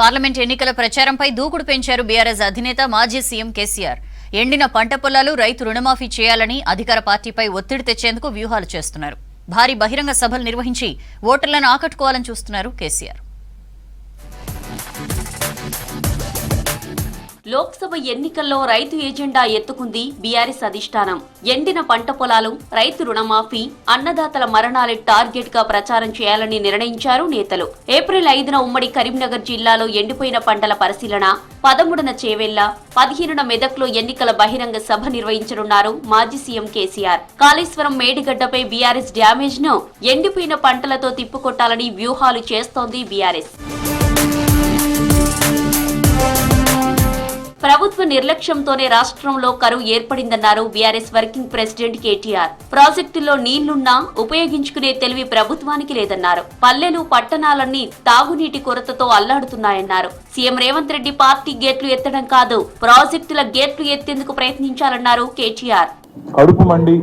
Parliament ఎన్నికల ప్రచారంపై దూకుడు పెంచారు బీఆర్ఎస్ అధినేత మాజీ సీఎం కేసీఆర్. ఎండిన పంట పొలాలు రైతు రుణమాఫీ చేయాలని అధికార పార్టీపై ఒత్తిడి తెచ్చేందుకు వ్యూహాలు చేస్తున్నారు. భారీ బహిరంగ సభలు నిర్వహించి ఓటర్లను ఆకట్టుకోవాలని చూస్తున్నారు కేసీఆర్. లోక్సభ ఎన్నికల్లో రైతు ఎజెండా ఎత్తుకుంది బీఆర్ఎస్ అధిష్టానం. ఎండిన పంట పొలాలు రైతు రుణమాఫీ అన్నదాతల మరణాలే టార్గెట్గా ప్రచారం చేయాలని నిర్ణయించారు నేతలు. ఏప్రిల్ ఐదున ఉమ్మడి కరీంనగర్ జిల్లాలో ఎండిపోయిన పంటల పరిశీలన పదమూడున చేవెళ్ళ పదిహేనున మెదక్లో ఎన్నికల బహిరంగ సభ నిర్వహించనున్నారు మాజీ సీఎం కేసీఆర్. కాళేశ్వరం మేడిగడ్డపై బీఆర్ఎస్ డ్యామేజ్ను ఎండిపోయిన పంటలతో తిప్పుకొట్టాలని వ్యూహాలు చేస్తోంది బీఆర్ఎస్. ప్రభుత్వ నిర్లక్ష్యంతోనే రాష్ట్రంలో కరువు ఏర్పడిందన్నారు బీఆర్ఎస్ వర్కింగ్ ప్రెసిడెంట్ కేటీఆర్. ప్రాజెక్టుల్లో నీళ్ళున్నా ఉపయోగించుకునే తెలివి ప్రభుత్వానికి లేదన్నారు. పల్లెలు పట్టణాలన్నీ తాగునీటి కొరతతో అల్లాడుతున్నాయన్నారు. సీఎం రేవంత్ రెడ్డి పార్టీ గేట్లు ఎత్తడం కాదు ప్రాజెక్టుల గేట్లు ఎత్తేందుకు ప్రయత్నించాలన్నారు కేటీఆర్. కడుపు మండి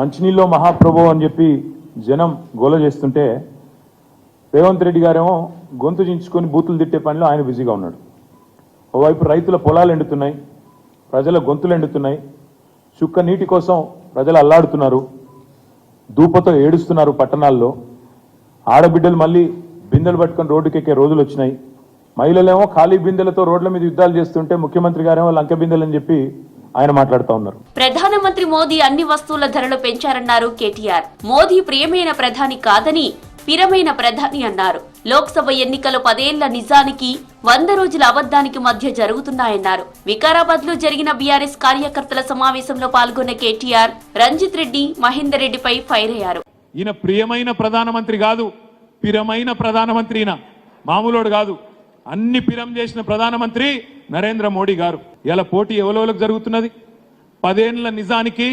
మంచినీళ్ళు మహాప్రభు అని చెప్పి జనం గోల చేస్తుంటే రేవంత్ రెడ్డి గారేమో గొంతు చించుకొని బూతులు తిట్టే పనిలో ఆయన బిజీగా ఉన్నాడు. ఓవైపు రైతుల పొలాలు ఎండుతున్నాయి ప్రజల గొంతులు ఎండుతున్నాయి చుక్క నీటి కోసం ప్రజలు అల్లాడుతున్నారు దూపతో ఏడుస్తున్నారు పట్టణాల్లో. ఆడబిడ్డలు మళ్ళీ బిందెలు పట్టుకొని రోడ్డుకెక్కే రోజులు వచ్చినాయి. మహిళలేమో ఖాళీ బిందెలతో రోడ్ల మీద యుద్ధాలు చేస్తుంటే ముఖ్యమంత్రి గారేమో లంక బిందెలని చెప్పి ఆయన మాట్లాడుతూ ఉన్నారు. ప్రధానమంత్రి మోదీ అన్ని వస్తువుల ధరలు పెంచారన్నారు కేటీఆర్. మోదీ ప్రియమైన ప్రధాని కాదని పిరమైన ప్రధాని అన్నారు. లోక్సభ ఎన్నికలు పదేళ్ళ నిజానికి వంద రోజుల అబద్ధానికి మధ్య జరుగుతున్నాయన్నారు. వికారాబాద్లో జరిగిన బీఆర్ఎస్ కార్యకర్తల సమావేశంలో పాల్గొన్న కేటీఆర్ రంజిత్ రెడ్డి మహేందర్ రెడ్డిపై ఫైర్ అయ్యారు. ఈయన ప్రియమైన ప్రధానమంత్రి కాదు పిరమైన ప్రధానమంత్రి ఈయన మామూలోడు కాదు. అన్ని పిరం చేసిన ప్రధానమంత్రి నరేంద్ర మోడీ గారు. ఇలా పోటీ ఎవలోలకు జరుగుతున్నది? పదేళ్ళ నిజానికి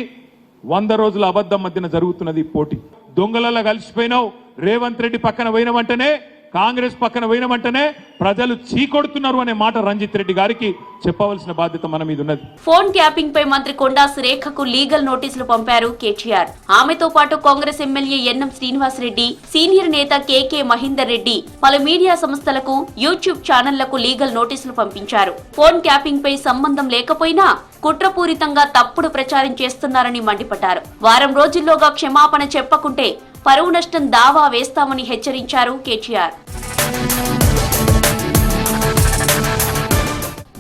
వంద రోజుల అబద్ధం మధ్యన జరుగుతున్నది పోటీ. దొంగలలో కలిసిపోయినావు. రేవంత్ రెడ్డి పక్కన పోయిన వెంటనే కాంగ్రెస్ పక్కన పోయినమంటేనే ప్రజలు చీకొడుతున్నారు అనే మాట రంజిత్ రెడ్డి గారికి చెప్పవలసిన బాధ్యత మన మీద ఉన్నది. ఫోన్ ట్యాపింగ్ పై మంత్రి కొండా సురేఖకు లీగల్ నోటీసులు పంపారు కేటీఆర్. ఆమెతో పాటు Congress MLA N M Srinivasareddy senior నేత కేకే మహేందర్ రెడ్డి పలు మీడియా సంస్థలకు యూట్యూబ్ ఛానళ్ళకు లీగల్ నోటీసులు పంపించారు. ఫోన్ ట్యాపింగ్ పై సంబంధం లేకపోయినా కుట్రపూరితంగా తప్పుడు ప్రచారం చేస్తున్నారని మండిపడ్డారు. వారం రోజుల్లోగా క్షమాపణ చెప్పకుంటే పరువు నష్టం దావా వేస్తామని హెచ్చరించారు కేటీఆర్.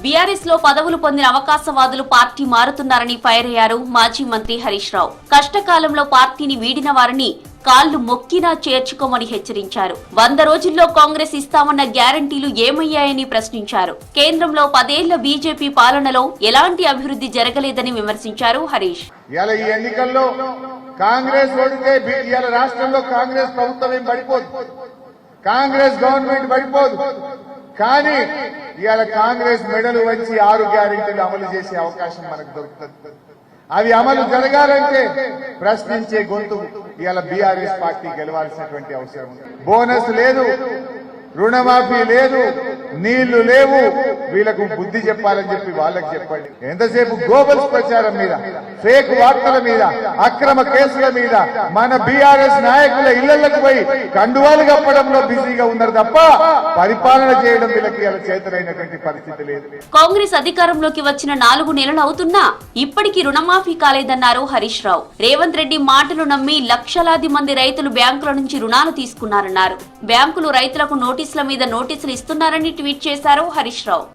బీఆర్ఎస్లో పదవులు పొందిన అవకాశవాదులు పార్టీ మారుతున్నారని ఫైర్ అయ్యారు మాజీ మంత్రి హరీష్ రావు. కష్టకాలంలో పార్టీని వీడిన వారిని కాళ్ళు మొక్కినా చేర్చుకోమని హెచ్చరించారు. వంద రోజుల్లో కాంగ్రెస్ ఇస్తామన్న గ్యారంటీలు ఏమయ్యాయని ప్రశ్నించారు. కేంద్రంలో పదేళ్ళ బీజేపీ పాలనలో ఎలాంటి అభివృద్ధి జరగలేదని విమర్శించారు హరీష్. ఎన్నికల్లో కాంగ్రెస్ ఓడితే ఇవాళ రాష్ట్రంలో కాంగ్రెస్ ప్రభుత్వం ఏం పడిపోదు. కాంగ్రెస్ గవర్నమెంట్ పడిపోదు. కానీ ఇవాళ కాంగ్రెస్ మెడలు వచ్చి ఆరు గ్యారెంటీలు అమలు చేసే అవకాశం మనకు దొరుకుతుంది. అవి అమలు జరగాలంటే ప్రశ్నించే గొంతు ఇవాళ బీఆర్ఎస్ పార్టీ గెలవాల్సినటువంటి అవసరం ఉంది. బోనస్ లేదు రుణమాఫీ లేదు నీళ్ళు లేవు. వీళ్ళకు బుద్ధి చెప్పాలని చెప్పి వాళ్ళకి చెప్పండి. ఎంతసేపు గ్లోబల్స్ ప్రచారం మీద ఫేక్ వార్తల మీద అక్రమ కేసుల మీద మన బీఆర్ఎస్ నాయకుల ఇళ్ళకు పోయి కండువాలు కప్పడంలో బిజీగా ఉన్నారు తప్ప పరిపాలన చేయడం వీళ్ళకి చేతనైనటువంటి పరిస్థితి లేదు. కాంగ్రెస్ అధికారంలోకి వచ్చిన నాలుగు నెలలు అవుతున్నా ఇప్పటికీ రుణమాఫీ కాలేదన్నారు హరీష్ రావు. రేవంత్ రెడ్డి మాటలు నమ్మి లక్షలాది మంది రైతులు బ్యాంకుల నుంచి రుణాలు తీసుకున్నారన్నారు. బ్యాంకులు రైతులకు నోటీసుల మీద నోటీసులు ఇస్తున్నారని ట్వీట్ చేశారు హరీష్ రావు.